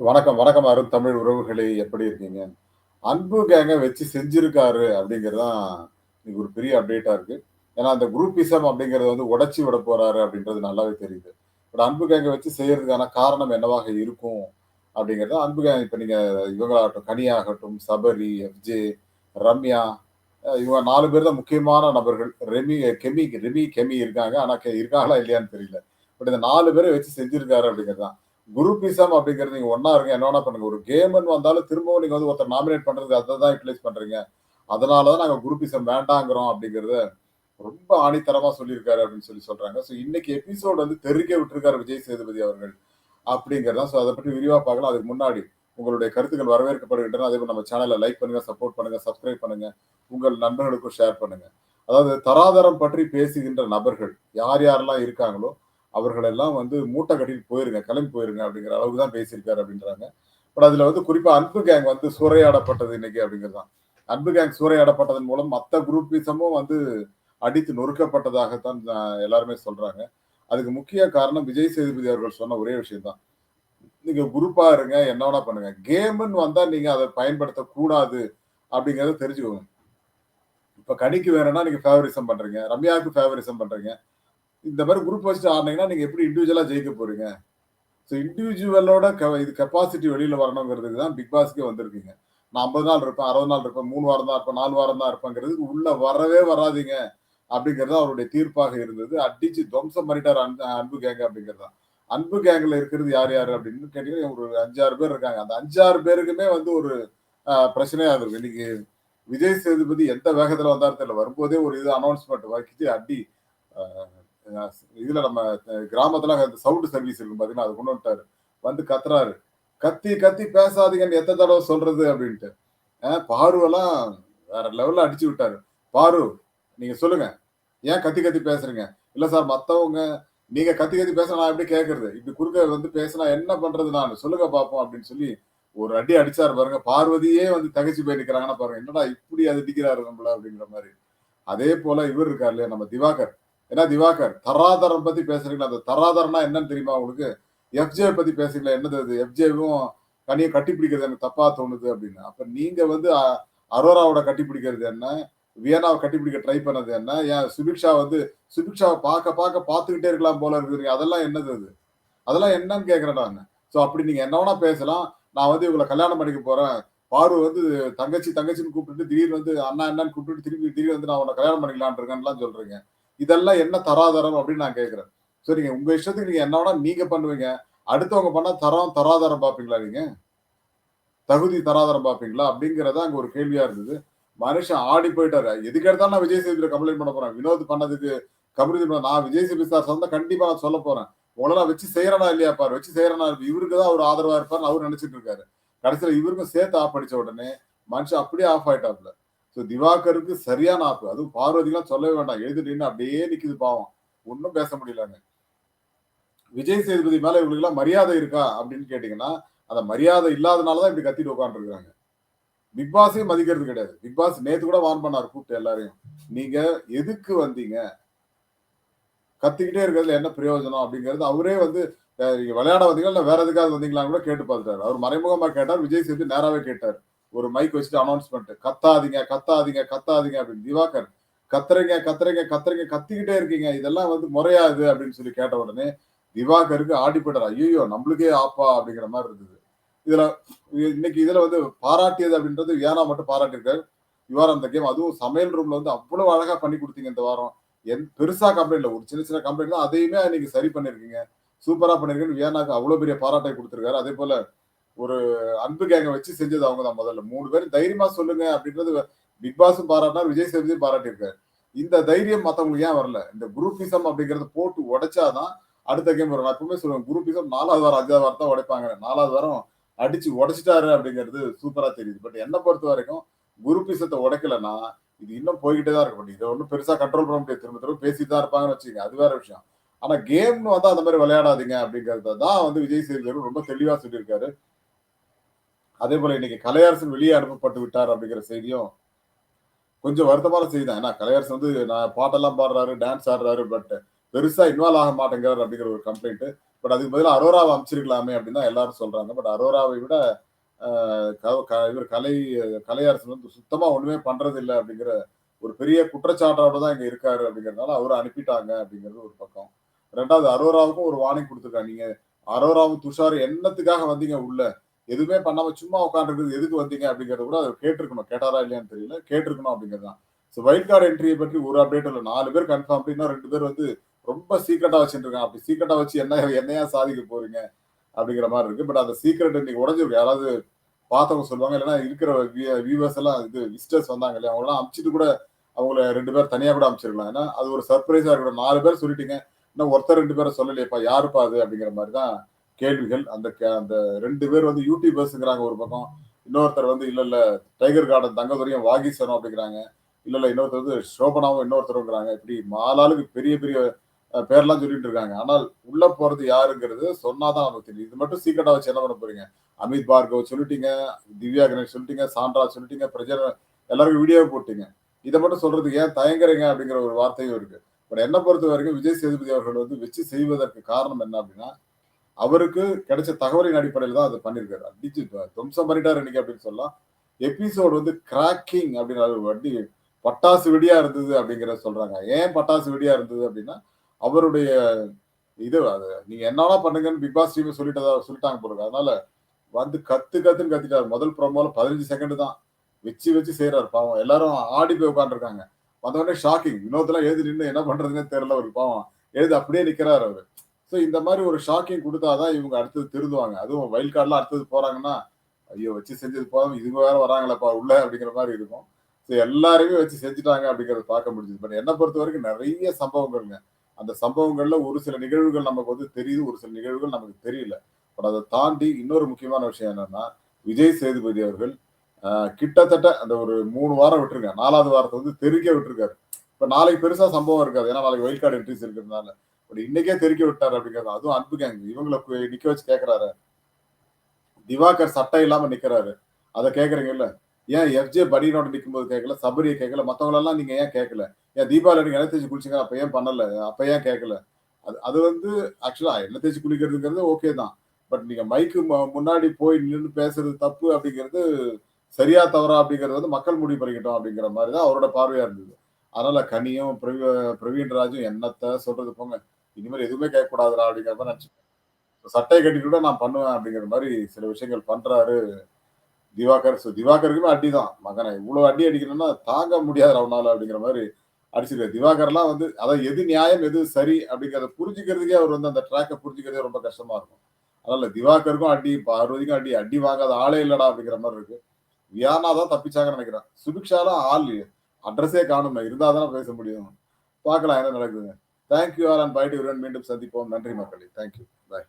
வணக்கம், வணக்கம் அருண் தமிழ் உறவுகளே! எப்படி இருக்கீங்க? அன்பு கேங்க வச்சு செஞ்சிருக்காரு அப்படிங்கறதுதான் இன்னைக்கு ஒரு பெரிய அப்டேட்டா இருக்கு. ஏன்னா, அந்த குரூப்பிசம் அப்படிங்கறது வந்து உடச்சி விட போறாரு அப்படின்றது நல்லாவே தெரியுது. பட் அன்பு கேங்க வச்சு செய்யறதுக்கான காரணம் என்னவாக இருக்கும்? அப்படிங்கிறது அன்பு கேங்க இப்ப நீங்க இவங்களாகட்டும், கனியாகட்டும், சபரி, எஃப்ஜே, ரம்யா இவங்க நாலு பேர் தான் முக்கியமான நபர்கள். ரெமி கெமி ரெமி, கெமி இருக்காங்க. ஆனா இருக்காங்களா இல்லையான்னு தெரியல. பட் இந்த நாலு பேரை வச்சு செஞ்சிருக்காரு அப்படிங்கிறது தான். குரூப்பிசம் அப்படிங்கிறது நீங்க ஒன்னா இருங்க, என்ன வேணா பண்ணுங்க. ஒரு கேம் வந்தாலும் திரும்பவும் நீங்க வந்து ஒருத்தர் நாமினேட் பண்றது அதை தான் யூட்டிலைஸ் பண்றீங்க. அதனாலதான் நாங்க குரூப்பிசம் வேண்டாங்கிறோம் அப்படிங்கிறத ரொம்ப ஆணித்தரமா சொல்லியிருக்காரு அப்படின்னு சொல்லி சொல்றாங்க. ஸோ இன்னைக்கு எபிசோட் வந்து தெறிக்க விட்டுருக்காரு விஜய் சேதுபதி அவர்கள். அப்படிங்கிறதா ஸோ அதை பற்றி விரிவா பார்க்கலாம். அதுக்கு முன்னாடி உங்களுடைய கருத்துக்கள் வரவேற்கப்படுகின்றன. அதே போல் நம்ம சேனலை லைக் பண்ணுங்க, சப்போர்ட் பண்ணுங்க, சப்ஸ்கிரைப் பண்ணுங்க. உங்கள் நண்பர்களுக்கும் ஷேர் பண்ணுங்க. அதாவது தராதரம் பற்றி பேசுகின்ற நபர்கள் யார் யாரெல்லாம் இருக்காங்களோ, அவர்களெல்லாம் வந்து மூட்டை கட்டிட்டு போயிருங்க, கிளம்பி போயிருங்க அப்படிங்கிற அளவுக்கு தான் பேசியிருக்காரு அப்படின்றாங்க. பட் அதுல வந்து குறிப்பா அன்பு கேங் வந்து சூறையாடப்பட்டது இன்னைக்கு அப்படிங்கிறது தான். அன்பு கேங் சூறையாடப்பட்டதன் மூலம் மற்ற குரூப்பிசமும் வந்து அடித்து நொறுக்கப்பட்டதாகத்தான் எல்லாருமே சொல்றாங்க. அதுக்கு முக்கிய காரணம் விஜய் சேதுபதி அவர்கள் சொன்ன ஒரே விஷயம் தான். நீங்க குரூப்பா இருங்க, என்ன வேணா பண்ணுங்க. கேம்னு வந்தா நீங்க அதை பயன்படுத்தக்கூடாது அப்படிங்கிறத தெரிஞ்சுக்கோங்க. இப்ப கனிக்கு வேணும்னா நீங்க ஃபேவரிசம் பண்றீங்க. ரம்யாவுக்கு ஃபேவரிசம் பண்றீங்க. இந்த மாதிரி குரூப் வச்சுட்டு ஆடினீங்கன்னா நீங்க எப்படி இண்டிவிஜுவலா ஜெயிக்க போறீங்க? ஸோ இண்டிவிஜுவலோட க இது கெப்பாசிட்டி வெளியில வரணுங்கிறதுக்கு தான் பிக் பாஸ்க்கே வந்திருக்கீங்க. நான் 50 நாள் இருப்பேன், 60 நாள் இருப்பேன், மூணு வாரம் தான் இருப்பேன், நாலு வாரம் தான் இருப்பேங்கிறது உள்ள வரவே வராதீங்க. அப்படிங்கிறது அவருடைய தீர்ப்பாக இருந்தது. அடிச்சு துவம்சம் பண்ணிட்டார் அன் அன்பு கேங்க அப்படிங்கிறது தான். அன்பு கேங்கில் இருக்கிறது யார் யார் அப்படின்னு கேட்டீங்கன்னா, ஒரு 5, 6 பேர் இருக்காங்க. அந்த 5, 6 பேருக்குமே வந்து ஒரு பிரச்சனையாக இருக்கும் இன்னைக்கு விஜய் சேதுபதி எந்த வேகத்தில் வந்தாலும் தெரியல. வரும்போதே ஒரு இது அனௌன்ஸ்மெண்ட் வச்சு அடி இதுல நம்ம கிராமத்துல அந்த சவுண்ட் சர்வீஸ் இருக்கும் பாத்தீங்கன்னா அது கொண்டு வந்துட்டாரு. வந்து கத்துறாரு. கத்தி கத்தி பேசாதீங்கன்னு எத்தனை தடவை சொல்றது அப்படின்ட்டு. பாருவெல்லாம் வேற லெவல்ல அடிச்சு விட்டாரு. பாரு நீங்க சொல்லுங்க. ஏன் கத்தி கத்தி பேசுறீங்க? இல்ல சார் மத்தவங்க நீங்க கத்தி கத்தி பேச நான் எப்படி கேட்கறது? இப்படி குறுக்க வந்து பேசினா என்ன பண்றது நான் சொல்லுங்க பார்ப்போம் அப்படின்னு சொல்லி ஒரு அடி அடிச்சாரு பாருங்க. பார்வதியே வந்து தகச்சு போயிருக்கிறாங்கன்னா பாருங்க. என்னடா இப்படி அது அடிக்கிறாரு நம்மள அப்படிங்கிற மாதிரி அதே போல இவர் இருக்கார் இல்லையா நம்ம திவாகர். ஏன்னா திவாகர் தராதரம் பத்தி பேசுறீங்களா? அந்த தராதரம்னா என்னன்னு தெரியுமா உங்களுக்கு? எஃப்ஜே பத்தி பேசுறீங்களா? என்னது அது? எஃப்ஜேவும் கனிய கட்டிப்பிடிக்கிறது எனக்கு தப்பா தோணுது அப்படின்னு. அப்ப நீங்க வந்து அ அரோராவோட கட்டிப்பிடிக்கிறது என்ன? வியனாவை கட்டிப்பிடிக்க ட்ரை பண்ணது என்ன? ஏன் சுபிக்ஷா வந்து சுபிக்ஷாவை பார்க்க பார்க்க பார்த்துக்கிட்டே இருக்கலாம் போல இருக்குது. அதெல்லாம் என்னது அது? அதெல்லாம் என்னன்னு கேட்கிறேன் நான் ஸோ அப்படி நீங்க என்ன வேணா பேசலாம். நான் வந்து இவங்கள கல்யாணம் பண்ணிக்க போறேன். பாரு வந்து தங்கச்சி தங்கச்சின்னு கூப்பிட்டுட்டு திடீர்னு வந்து அண்ணா என்னன்னு கூப்பிட்டு திரும்பி திடீர்னு வந்து நான் உன்னை கல்யாணம் பண்ணிக்கலான் இருக்கேன்லாம் சொல்றீங்க. இதெல்லாம் என்ன தராதரம் அப்படின்னு நான் கேட்கிறேன். சரிங்க உங்க இஷ்டத்துக்கு நீங்க என்ன வேணா நீங்க பண்ணுவீங்க. அடுத்தவங்க பண்ணா தரம் தராதரம் பார்ப்பீங்களா நீங்க? தகுதி தராதரம் பார்ப்பீங்களா? அப்படிங்கிறது அங்க ஒரு கேள்வியா இருந்தது. மனுஷன் ஆடி போயிட்டாரு. எதுக்கு எடுத்தாலும் நான் விஜய் சேதுபதிய கம்ப்ளைண்ட் பண்ண போறேன். வினோத் பண்ணதுக்கு கபடி நான் விஜய் சேதுபதி சார் சொந்த கண்டிப்பா நான் சொல்ல போறேன். உங்கள வச்சு செய்யறனா இல்லையா பாரு. வச்சு செய்றேனா இவருக்கு தான் அவர் ஆதரவா இருப்பாருன்னு அவர் நினைச்சிட்டு இருக்காரு. கடைசியில இவருக்கும் சேர்த்து ஆஃப் அடிச்ச உடனே மனுஷன் அப்படியே ஆஃப் ஆயிட்டாப்ல. ஸோ திவாகருக்கு சரியான ஆப்பு அதுவும் பார்வதிலாம் சொல்லவே வேண்டாம். எழுந்து அப்படியே நிக்குது பாவம். ஒன்றும் பேச முடியலங்க. விஜய் சேதுபதி மேல இவங்களுக்குலாம் மரியாதை இருக்கா அப்படின்னு கேட்டீங்கன்னா, அந்த மரியாதை இல்லாதனால தான் இப்படி கத்திட்டு உட்காந்துருக்காங்க பிக் பாஸையும் மதிக்கிறது கிடையாது. பிக் பாஸ் நேத்து கூட வார்ன் பண்ணார் கூப்பிட்டு எல்லாரையும். நீங்க எதுக்கு வந்தீங்க? கத்திக்கிட்டே இருக்கிறதுல என்ன பிரயோஜனம் அப்படிங்கிறது அவரே வந்து நீங்க விளையாட வந்தீங்களா? இல்ல வேற எதுக்காவது வந்தீங்களான்னு கூட கேட்டு பார்த்துட்டாரு. அவர் மறைமுகமா கேட்டார். விஜய் சேது நேராவே கேட்டார். ஒரு மைக் வச்சுட்டு அனௌன்ஸ்மெண்ட் கத்தாதீங்க, கத்தாதீங்க, கத்தாதீங்க அப்படின்னு. திவாகர் கத்துறீங்க, கத்துறீங்க, கத்துறீங்க, கத்திக்கிட்டே இருக்கீங்க. இதெல்லாம் வந்து முறையா இது அப்படின்னு சொல்லி கேட்ட உடனே திவாகருக்கு ஆடி ஐயோ நம்மளுக்கே ஆப்பா அப்படிங்கிற மாதிரி இருந்தது. இதுல இன்னைக்கு இதுல வந்து பாராட்டியது அப்படின்றது வியானா மட்டும் பாராட்டியிருக்காரு. யூ அந்த த கேம். அதுவும் சமையல் ரூம்ல வந்து அவ்வளவு அழகா பண்ணி கொடுத்தீங்க இந்த வாரம். என் பெருசா கம்ப்ளைண்ட் இல்லை ஒரு சின்ன சின்ன கம்ப்ளைண்ட் தான். அதையுமே இன்னைக்கு சரி பண்ணிருக்கீங்க சூப்பரா பண்ணிருக்கீங்க வியானாக்கு அவ்வளவு பெரிய பாராட்டை கொடுத்துருக்காரு அதே போல ஒரு அன்பு கேங்க வச்சு செஞ்சது அவங்க தான் முதல்ல. மூணு பேரும் தைரியமா சொல்லுங்க அப்படின்றது பிக் பாஸும் பாராட்டினார். விஜய் சேதுபதியும் பாராட்டியிருக்காரு. இந்த தைரியம் மத்தவங்களுக்கு ஏன் வரல? இந்த குரூப்பிசம் அப்படிங்கிறத போட்டு உடைச்சா தான் அடுத்த கேம் வரும். நான் எப்பவுமே சொல்லுவேன். குரூப்பிசம் நாலாவது வாரம், அஞ்சாவது வாரம் தான் உடைப்பாங்க. நாலாவது வாரம் அடிச்சு உடைச்சிட்டாரு அப்படிங்கிறது சூப்பரா தெரியுது. பட் என்ன பொறுத்த வரைக்கும் குரூப்பிசத்தை உடைக்கலன்னா, இது இன்னும் போய்கிட்டே தான் இருக்க முடியும் இதை ஒன்றும் பெருசா கண்ட்ரோல் பண்ண முடியாது. திரும்ப திரும்ப பேசிட்டு தான் இருப்பாங்கன்னு வச்சுங்க அது வேற விஷயம். ஆனா கேம்னு வந்து அந்த மாதிரி விளையாடாதீங்க அப்படிங்கறத தான் வந்து விஜய் சேதுபதி ரொம்ப தெளிவா சொல்லியிருக்காரு. அதே போல இன்னைக்கு கலையரசன் வெளியே அனுப்பப்பட்டு விட்டார் அப்படிங்கிற செய்தியும் கொஞ்சம் வருத்தமான செய்தி தான். ஏன்னா கலையரசன் வந்து நான் பாட்டெல்லாம் பாடுறாரு, டான்ஸ் ஆடுறாரு. பட் பெருசா இன்வால்வ் ஆக மாட்டேங்கிறார் அப்படிங்கிற ஒரு கம்ப்ளைண்ட். பட் அதுக்கு பதிலாக அரோராவை அமைச்சிருக்கலாமே அப்படின்னு தான் எல்லாரும் சொல்றாங்க பட் அரோராவை விட க- க- இவர் கலை கலையரசன் வந்து சுத்தமா ஒண்ணுமே பண்றது இல்லை அப்படிங்கிற ஒரு பெரிய குற்றச்சாட்டோட தான் இங்க இருக்காரு அப்படிங்கறதுனால அவரை அனுப்பிட்டாங்க அப்படிங்கிறது ஒரு பக்கம் ரெண்டாவது அரோராவுக்கும் ஒரு வார்னிங் கொடுத்துருக்காங்க நீங்க அரோராவும் துஷார் என்னத்துக்காக வந்தீங்க உள்ள எதுவுமே பண்ணாம சும்மா உட்காந்துருக்குது எதுக்கு வந்தீங்க அப்படிங்கறத கூட அதை கேட்டிருக்கணும். கேட்டாரா இல்லையான்னு தெரியல. கேட்டிருக்கணும் அப்படிங்கிறது தான் ஸோ வைல்ட் கார்டு என்ட்ரியை பற்றி ஒரு அப்டேட் இல்லை. நாலு பேர் கன்ஃபார்ம் அப்படின்னா ரெண்டு பேர் வந்து ரொம்ப சீக்கிரட்டா வச்சுருக்காங்க அப்படி சீக்கிரட்டா வச்சு என்ன என்னையா சாதிக்க போறீங்க அப்படிங்கிற மாதிரி இருக்கு. பட் அந்த சீக்கிரட் இன்னைக்கு உடஞ்சிருக்கு. யாராவது பார்த்தவங்க சொல்லுவாங்க. இல்லைன்னா இருக்கிற வியூவர்ஸ் எல்லாம் இது விசிட்டர்ஸ் வந்தாங்க இல்லையா? அவங்களாம் அமிச்சிட்டு கூட அவங்கள ரெண்டு பேர் தனியா கூட அமைச்சிருக்கலாம். ஏன்னா அது ஒரு சர்ப்ரைஸா இருக்கட்டும். நாலு பேர் சொல்லிட்டீங்க. இன்னும் ஒருத்தர் ரெண்டு பேரை சொல்லலையப்பா. யாருப்பா அது அப்படிங்கிற மாதிரி தான் கேள்விகள். அந்த கே- அந்த ரெண்டு பேர் வந்து யூடியூபர்ஸ்ங்கிறாங்க ஒரு பக்கம். இன்னொருத்தர் வந்து இல்ல இல்ல டைகர் கார்டன் தங்கதுரையும் வாகீசனும் அப்படிங்கிறாங்க. இல்ல இல்ல இன்னொருத்தர் வந்து சோபனாவும் இன்னொருத்தருங்கிறாங்க. இப்படி மாலாளுக்கு பெரிய பெரிய பேர்லாம் சொல்லிட்டு இருக்காங்க. ஆனால் உள்ள போறது யாருங்கிறது சொன்னாதான் நமக்கு தெரியும். இது மட்டும் சீக்கிரட்டா வச்சு என்ன பண்ண போறீங்க? அமித் பார்கவ் சொல்லிட்டீங்க திவ்யா கணேஷ் சொல்லிட்டீங்க சாண்ட்ரா சொல்லிட்டீங்க பிரஜர் எல்லாருக்கும் வீடியோ போட்டீங்க. இதை மட்டும் சொல்றதுக்கு ஏன் தயங்குறீங்க அப்படிங்கிற ஒரு வார்த்தையும் இருக்கு. பட் என்ன பொறுத்த வரைக்கும் விஜய் சேதுபதி அவர்கள் வந்து வச்சு செய்வதற்கு காரணம் என்ன அப்படின்னா அவருக்கு கிடைச்ச தகவலின் அடிப்படையில் தான் அதை பண்ணியிருக்காரு. அடிச்சு துவம்சம் பண்ணிட்டாரு இன்னைக்கு அப்படின்னு சொல்லலாம். எபிசோடு வந்து கிராக்கிங் அப்படின்னு வண்டி பட்டாசு வெடியா இருந்தது அப்படிங்கிறத சொல்றாங்க. ஏன் பட்டாசு வெடியா இருந்தது அப்படின்னா அவருடைய இது அது நீங்க என்னன்னா பண்ணுங்கன்னு பிக் பாஸ் டீம் சொல்லிட்டதா சொல்லிட்டாங்க போடுங்க அதனால வந்து கத்து கத்துன்னு கத்திட்டாரு. முதல் ப்ரோமோல பதினஞ்சு செகண்ட் தான். வச்சு வச்சு செய்யறாரு பாவம் எல்லாரும் ஆடி போய் உட்காந்துருக்காங்க வந்தவொடனே ஷாக்கிங் வினோத்லாம் எழுதி நின்று என்ன பண்றதுன்னே தெரியல ஒரு பாவம் எழுதி அப்படியே நிக்கிறாரு அவரு. ஸோ இந்த மாதிரி ஒரு ஷாக்கிங் கொடுத்தாதான் இவங்க அடுத்தது திருந்துவாங்க. அதுவும் வைல்ட் கார்டில் அடுத்தது போறாங்கன்னா ஐயோ வச்சு செஞ்சது போதும். இதுங்க வேற வராங்களப்பா உள்ள அப்படிங்கிற மாதிரி இருக்கும். ஸோ எல்லாருமே வச்சு செஞ்சுட்டாங்க அப்படிங்கறத பார்க்க முடிஞ்சது. பட் என்னை பொறுத்த வரைக்கும் நிறைய சம்பவங்கள்ங்க. அந்த சம்பவங்கள்ல ஒரு சில நிகழ்வுகள் நமக்கு வந்து தெரியுது ஒரு சில நிகழ்வுகள் நமக்கு தெரியல. பட் அதை தாண்டி இன்னொரு முக்கியமான விஷயம் என்னன்னா விஜய் சேதுபதி அவர்கள் கிட்டத்தட்ட அந்த ஒரு மூணு வாரம் விட்டுருக்காங்க நாலாவது வாரத்தை வந்து தெருக்க விட்டுருக்காரு. இப்போ நாளைக்கு பெருசா சம்பவம் இருக்காது. ஏன்னா நாளைக்கு வைல்ட் கார்டு என்ட்ரிஸ் இருக்கிறதுனால. பட் இன்னைக்கே தெருக்க விட்டாரு அப்படிங்கிறது அதுவும் அன்பு கேங் இவங்களை நிக்க வச்சு கேட்கிறாரு திவாகர் சட்டை இல்லாம நிக்கிறாரு. அதை கேக்குறீங்கல்ல? ஏன் எஃப்ஜே பனியனோட நிக்கும்போது கேட்கல சபரியை கேட்கல மற்றவங்களெல்லாம் நீங்க ஏன் கேட்கல ஏன் தீபாவளி நீங்க எண்ணெய் தேய்ச்சி குளிச்சிங்க? அப்ப ஏன் பண்ணல? அப்ப ஏன் கேட்கல அது அது வந்து ஆக்சுவலா எண்ணெய் தேய்ச்சி குளிக்கிறதுங்கிறது ஓகே தான். பட் நீங்க மைக்கு முன்னாடி போய் நின்று பேசுறது தப்பு அப்படிங்கிறது சரியா தவறா அப்படிங்கிறது வந்து மக்கள் முடிவு பண்ணிக்கிட்டோம் அப்படிங்கிற மாதிரி தான் அவரோட பார்வையா இருந்தது. அதனால கனியும் பிரவி பிரவீன் ராஜும் என்னத்த சொல்றது போங்க. இனிமேல் எதுவுமே கேட்கக்கூடாதுடா அப்படிங்கிற மாதிரி நினைச்சு சட்டையை கட்டிட்டு நான் பண்ணுவேன் அப்படிங்கிற மாதிரி சில விஷயங்கள் பண்ணுறாரு திவாகர். ஸோ திவாகருக்குமே அடி தான் மகனை இவ்வளோ அடி அடிக்கணும்னா தாங்க முடியாது அவனால் அப்படிங்கிற மாதிரி அடிச்சிருக்காரு. திவாகர்லாம் வந்து அதான் எது நியாயம் எது சரி அப்படிங்கிறத புரிஞ்சுக்கிறதுக்கே அவர் வந்து அந்த ட்ராக்கை புரிஞ்சுக்கிறதே ரொம்ப கஷ்டமாக இருக்கும். அதனால திவாகருக்கும் அடி பார்வதிக்கும் அடி அடி வாங்காத ஆளே இல்லடா அப்படிங்கிற மாதிரி இருக்கு. வியானா தான் தப்பிச்சாங்கன்னு நினைக்கிறேன். சுபிக்ஷாலாம் ஆள் அட்ரஸே காணுமே இருந்தால் தானே பேச முடியும். பார்க்கலாம் என்ன நடக்குதுங்க thank you R and bye டியூரன் மீண்டும் சந்திப்போம். நன்றி மக்களே. Thank you bye